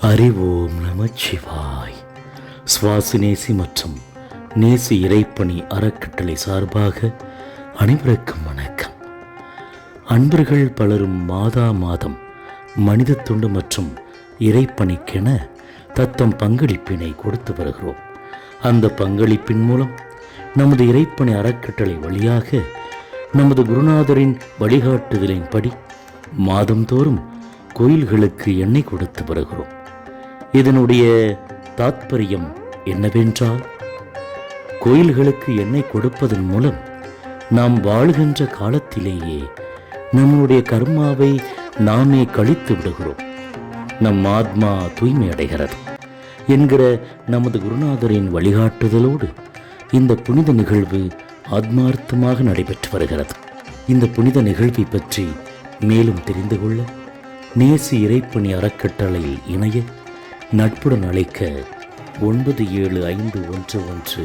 அறிவோம் நமச்சிவாய் சுவாசினேசி மற்றும் நேசி இறைப்பணி அறக்கட்டளை சார்பாக அனைவருக்கும் வணக்கம். அன்பர்கள் பலரும் மாதா மாதம் மனித துண்டு மற்றும் இறைப்பணிக்கென தத்தம் பங்களிப்பினை கொடுத்து வருகிறோம். அந்த பங்களிப்பின் மூலம் நமது இறைப்பணி அறக்கட்டளை வழியாக நமது குருநாதரின் வழிகாட்டுதலின்படி மாதந்தோறும் கோயில்களுக்கு எண்ணெய் கொடுத்து வருகிறோம். இதனுடைய தாத்பரியம் என்னவென்றால் கோயில்களுக்கு எண்ணெய் கொடுப்பதன் மூலம் நாம் வாழ்கின்ற காலத்திலேயே நம்முடைய கர்மாவை நாமே கழித்து விடுகிறோம். நம் ஆத்மா தூய்மை அடைகிறது என்கிற நமது குருநாதரின் வழிகாட்டுதலோடு இந்த புனித நிகழ்வு ஆத்மார்த்தமாக நடைபெற்று வருகிறது. இந்த புனித நிகழ்வை பற்றி மேலும் தெரிந்து கொள்ள நேசி இறைப்பணி அறக்கட்டளையில் இணைய நட்புடன் அழைக்க ஒன்பது ஏழு ஐந்து ஒன்று ஒன்று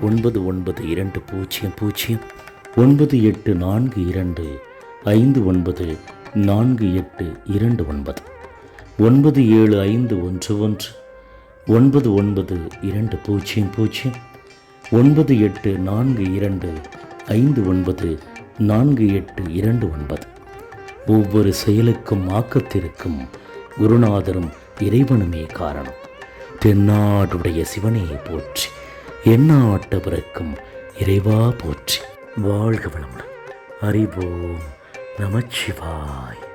ஒன்பது ஒன்பது இரண்டு பூஜ்ஜியம் பூஜ்ஜியம் ஒன்பது எட்டு நான்கு இரண்டு ஐந்து ஒன்பது நான்கு எட்டு இரண்டு ஒன்பது ஒன்பது ஏழு ஐந்து ஒன்று ஒன்று ஒன்பது ஒன்பது இரண்டு பூஜ்ஜியம் பூஜ்ஜியம் ஒன்பது எட்டு நான்கு இரண்டு ஐந்து ஒன்பது நான்கு எட்டு இரண்டு ஒன்பது. ஒவ்வொரு செயலுக்கும் ஆக்கத்திற்கும் குருநாதரும் இறைவனுமே காரணம். தென்னாடுடைய சிவனே போற்றி எண்ணாட்டவருக்கும் இறைவா போற்றி. வாழ்க வளமுடன். அறிவோம் நமச்சிவாய்.